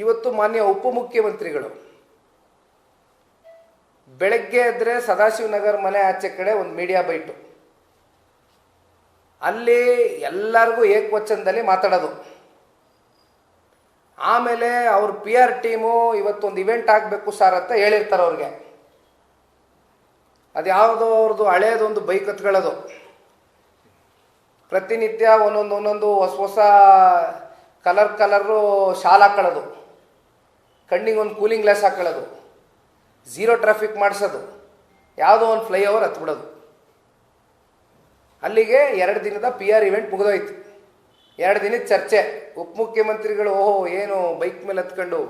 ಇವತ್ತು ಮಾನ್ಯ ಉಪಮುಖ್ಯಮಂತ್ರಿಗಳು, ಬೆಳಗ್ಗೆ ಆದರೆ ಸದಾಶಿವನಗರ್ ಮನೆ ಆಚೆ ಕಡೆ ಒಂದು ಮೀಡಿಯಾ ಬೈಟು. ಅಲ್ಲಿ ಎಲ್ಲರಿಗೂ ಏಕವಚನದಲ್ಲಿ ಮಾತಾಡೋದು. ಆಮೇಲೆ ಅವ್ರ ಪಿ ಆರ್ ಟೀಮು ಇವತ್ತೊಂದು ಇವೆಂಟ್ ಆಗಬೇಕು ಸರ್ ಅಂತ ಹೇಳಿರ್ತಾರೆ ಅವ್ರಿಗೆ. ಅದು ಯಾವುದೋ ಅವ್ರದ್ದು ಹಳೇದೊಂದು ಬೈಕ್ ಹತ್ಕೊಳ್ಳೋದು ಪ್ರತಿನಿತ್ಯ ಒಂದೊಂದು ಒಂದೊಂದು ಹೊಸ ಹೊಸ ಕಲರ್ ಕಲರು ಶಾಲ್ ಕಣ್ಣಿಗೆ ಒಂದು ಕೂಲಿಂಗ್ ಗ್ಲಾಸ್ ಹಾಕೊಳ್ಳೋದು. ಝೀರೋ ಟ್ರಾಫಿಕ್ ಮಾಡಿಸೋದು. ಯಾವುದೋ ಒಂದು ಫ್ಲೈಓವರ್ ಹತ್ಬಿಡೋದು. ಅಲ್ಲಿಗೆ ಎರಡು ದಿನದ ಪಿ ಆರ್ ಇವೆಂಟ್ ಮುಗಿದೋಯ್ತು. ಎರಡು ದಿನದ ಚರ್ಚೆ. ಉಪಮುಖ್ಯಮಂತ್ರಿಗಳು ಓಹೋ, ಏನು ಬೈಕ್ ಮೇಲೆ ಹತ್ಕೊಂಡು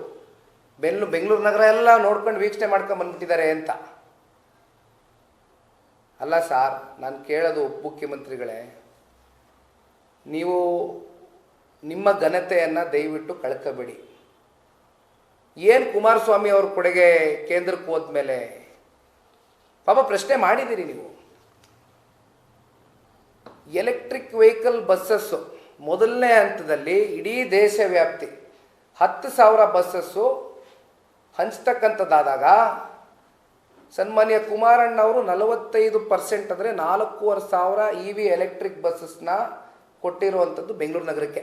ಬೆಲ್ಲು ಬೆಂಗಳೂರು ನಗರ ಎಲ್ಲ ನೋಡ್ಕೊಂಡು ವೀಕ್ಷಣೆ ಮಾಡ್ಕೊಂಡು ಬಂದ್ಬಿಟ್ಟಿದ್ದಾರೆ ಅಂತ. ಅಲ್ಲ ಸಾರ್, ನಾನು ಕೇಳೋದು ಉಪಮುಖ್ಯಮಂತ್ರಿಗಳೇ ನೀವು ನಿಮ್ಮ ಘನತೆಯನ್ನು ದಯವಿಟ್ಟು ಕಳ್ಕೋಬೇಡಿ. ಏನು ಕುಮಾರಸ್ವಾಮಿ ಅವ್ರ ಕೊಡುಗೆ ಕೇಂದ್ರಕ್ಕೆ ಹೋದ್ಮೇಲೆ? ಪಾಪ ಪ್ರಶ್ನೆ ಮಾಡಿದ್ದೀರಿ ನೀವು. ಎಲೆಕ್ಟ್ರಿಕ್ ವೆಹಿಕಲ್ ಬಸ್ಸಸ್ಸು ಮೊದಲನೇ ಹಂತದಲ್ಲಿ ಇಡೀ ದೇಶ ವ್ಯಾಪ್ತಿ ಹತ್ತು ಸಾವಿರ ಬಸ್ಸಸ್ಸು ಹಂಚ್ತಕ್ಕಂಥದ್ದಾದಾಗ ಸನ್ಮಾನ್ಯ ಕುಮಾರಣ್ಣವರು ನಲವತ್ತೈದು ಪರ್ಸೆಂಟ್ ಅಂದರೆ ನಾಲ್ಕೂವರೆ ಸಾವಿರ ಇ ವಿ ಎಲೆಕ್ಟ್ರಿಕ್ ಬಸ್ಸಸ್ನ ಕೊಟ್ಟಿರುವಂಥದ್ದು ಬೆಂಗಳೂರು ನಗರಕ್ಕೆ.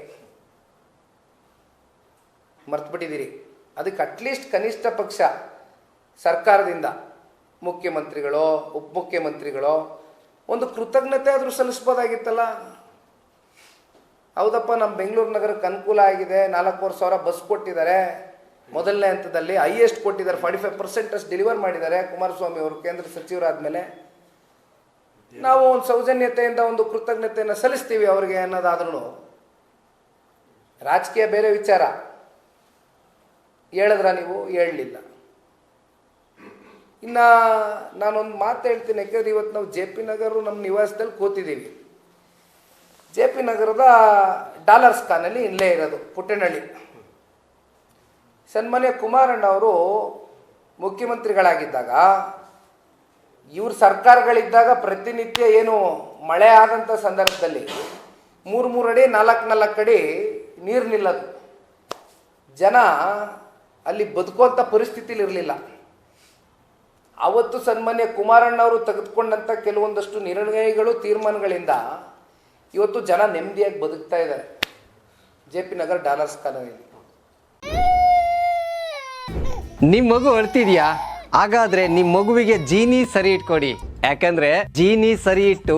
ಮರ್ತ್ಬಿಟ್ಟಿದ್ದೀರಿ. ಅದಕ್ಕೆ ಅಟ್ಲೀಸ್ಟ್ ಕನಿಷ್ಠ ಪಕ್ಷ ಸರ್ಕಾರದಿಂದ ಮುಖ್ಯಮಂತ್ರಿಗಳೋ ಉಪಮುಖ್ಯಮಂತ್ರಿಗಳೋ ಒಂದು ಕೃತಜ್ಞತೆ ಆದರೂ ಸಲ್ಲಿಸ್ಬೋದಾಗಿತ್ತಲ್ಲ? ಹೌದಪ್ಪ ನಮ್ಮ ಬೆಂಗಳೂರು ನಗರಕ್ಕೆ ಅನುಕೂಲ ಆಗಿದೆ. ನಾಲ್ಕೂವರೆ ಸಾವಿರ ಬಸ್ ಕೊಟ್ಟಿದ್ದಾರೆ. ಮೊದಲನೇ ಹಂತದಲ್ಲಿ ಹೈಯೆಸ್ಟ್ ಕೊಟ್ಟಿದ್ದಾರೆ. ಫಾರ್ಟಿ ಫೈವ್ ಪರ್ಸೆಂಟ್ ಅಷ್ಟು ಡೆಲಿವರ್ ಮಾಡಿದ್ದಾರೆ. ಕುಮಾರಸ್ವಾಮಿ ಅವರು ಕೇಂದ್ರ ಸಚಿವರಾದಮೇಲೆ. ನಾವು ಒಂದು ಸೌಜನ್ಯತೆಯಿಂದ ಒಂದು ಕೃತಜ್ಞತೆಯನ್ನು ಸಲ್ಲಿಸ್ತೀವಿ ಅವ್ರಿಗೆ ಅನ್ನೋದಾದ್ರೂ ರಾಜಕೀಯ ಬೇರೆ ವಿಚಾರ. ಹೇಳಿದ್ರ ನೀವು ಹೇಳಲಿಲ್ಲ. ಇನ್ನು ನಾನೊಂದು ಮಾತು ಹೇಳ್ತೀನಿ, ಯಾಕಂದ್ರೆ ಇವತ್ತು ನಾವು ಜೆ ಪಿ ನಗರ ನಮ್ಮ ನಿವಾಸದಲ್ಲಿ ಕೂತಿದ್ದೀವಿ ಜೆ ಪಿ ನಗರದ ಡಾಲರ್ಸ್ ಖಾನಲ್ಲಿ ಇಲ್ಲೇ ಇರೋದು, ಪುಟ್ಟನಹಳ್ಳಿ. ಸನ್ಮಾನ್ಯ ಕುಮಾರಣ್ಣ ಅವರು ಮುಖ್ಯಮಂತ್ರಿಗಳಾಗಿದ್ದಾಗ, ಇವ್ರ ಸರ್ಕಾರಗಳಿದ್ದಾಗ ಪ್ರತಿನಿತ್ಯ ಏನು ಮಳೆ ಆದಂಥ ಸಂದರ್ಭದಲ್ಲಿ ಮೂರು ಮೂರು ಅಡಿ ನಾಲ್ಕು ನಾಲ್ಕು ಅಡಿ ನೀರು ನಿಲ್ಲದು. ಜನ ಅಲ್ಲಿ ಬದುಕುವಂಥ ಪರಿಸ್ಥಿತಿಲಿ ಇರಲಿಲ್ಲ. ಅವತ್ತು ಸನ್ಮಾನ್ಯ ಕುಮಾರಣ್ಣವರು ತೆಗೆದುಕೊಂಡಂಥ ಕೆಲವೊಂದಷ್ಟು ನಿರ್ಣಯಗಳು, ತೀರ್ಮಾನಗಳಿಂದ ಇವತ್ತು ಜನ ನೆಮ್ಮದಿಯಾಗಿ ಬದುಕ್ತಾ ಇದ್ದಾರೆ. ಜೆ ಪಿ ನಗರ್ ಡಾಲರ್ಸ್ ಕಾಲೋನಿಯಲ್ಲಿ ನಿಮ್ಮ ಮಗು ಅಳ್ತಿದ್ಯಾ? ಹಾಗಾದ್ರೆ ನಿಮ್ಮ ಮಗುವಿಗೆ ಜೀನಿ ಸರಿ ಇಟ್ಕೊಡಿ. ಯಾಕಂದ್ರೆ ಜೀನಿ ಸರಿ ಇಟ್ಟು